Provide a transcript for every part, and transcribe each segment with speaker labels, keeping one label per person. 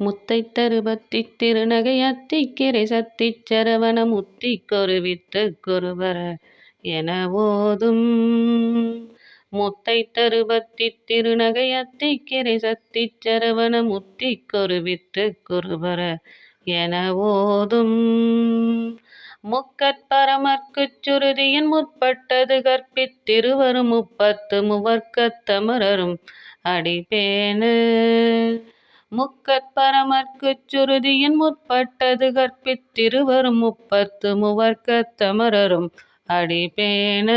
Speaker 1: முத்தைத்தருபத்தி திருநகை அத்திக்கிரை சத்திச் Saravana முத்திக்கொரு with குருபர என ஓதும். முத்தைத்தருபத்தி திருநகை அத்திக்கிரை சத்திச் Saravana முத்திக்கொரு with குருபர என ஓதும். முக்கற்பரமற்குச் சுருதியின் முற்பட்டது கற்பித்திருவரும் முப்பத்து முவர்க்கத் தமரரும் அடிபேண முக்கற்பரமற்குச் சுருதியின் முற்பட்டது கற்பித்திருவரும் முப்பத்து முவர்க்கத் தமரரும் அடிபேண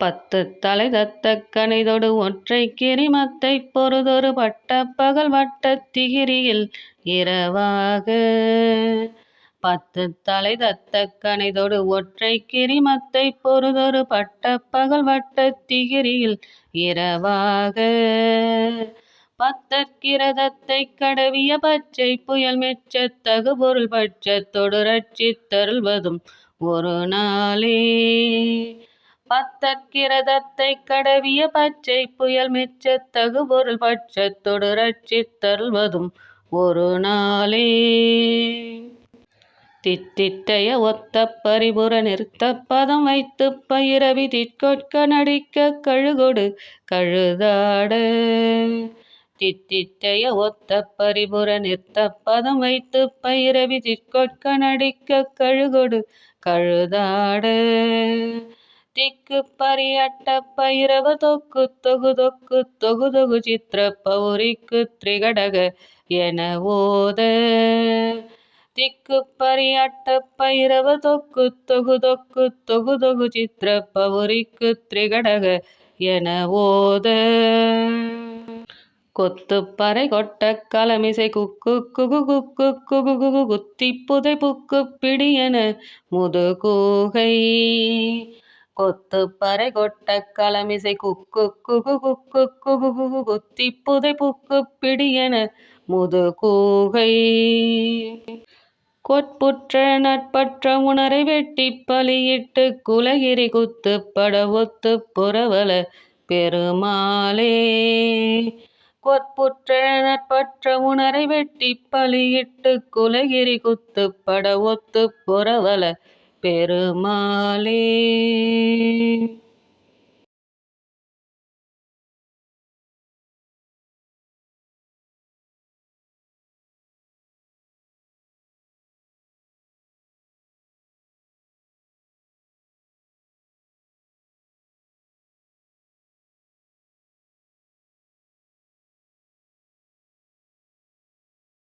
Speaker 1: பத்து தலை தத்த கனைதொடு ஒற்றை கிரிமத்தை பொறுதொரு பட்ட பகல் வட்டத் திகிரியில் இரவாக. பத்து தலை தத்த கனைதொடு ஒற்றை கிரிமத்தை பொறுதொரு பட்ட பகல் வட்டத் திகிரியில் இரவாக. பத்தற்கிரதத்தைக் கடவிய பச்சை புயல் மெச்சத் தகுபொருள் பட்சத்தொடு ரட்சித்தருள்வதும் ஒரு நாளே. பத்தற்கிரதத்தைக் கடவிய பச்சை புயல் மெச்சத் தகுபொருள் பட்சத்தொடு ரட்சித்தருள்வதும் ஒரு நாளே. தித்தித்தைய ஒத்த பரிபுர நிறுத்த பதம் வைத்து பயிரவி திட்கொட்க நடிக்க கழுகொடு கழுதாட. தித்தித்தைய ஒத்த பரிபுர நித்த பதம் வைத்து பயிரவி திட்கொட்க நடிக்கக் கழுகொடு கழுதாடு. திக்கு பரியட்ட பைரவ தொக்கு தொகு தொக்கு தொகு தொகு சித்திர பௌரிக்கு திரிகடக என ஓத. திக்கு பரியட்ட பைரவ தொக்கு தொகு தொக்கு தொகு தொகு சித்திர பௌரிக்கு திரிகடக என ஓத. கொத்துப்பறை கொட்டக் களமிசை குக்கு குகு குக்கு குகு குகு குத்தி புதை புக்கு பிடியன முதுகூகை கொத்துப்பறை கொட்டக் களமிசை குக்கு குகு குக்கு குகு குகு குத்தி புதை புக்கு பிடியன முதுகூகை கொட்புற்ற நட்பற்ற உணரை வெட்டி பலியிட்டு குலகிரி குத்துப்பட ஒத்து புறவல பெருமாளே பொற்புற்ற நட்பற்ற உணரை வெட்டி பலியிட்டு குலகிரி குத்துப் பட ஒத்து புரவல பெருமாளே.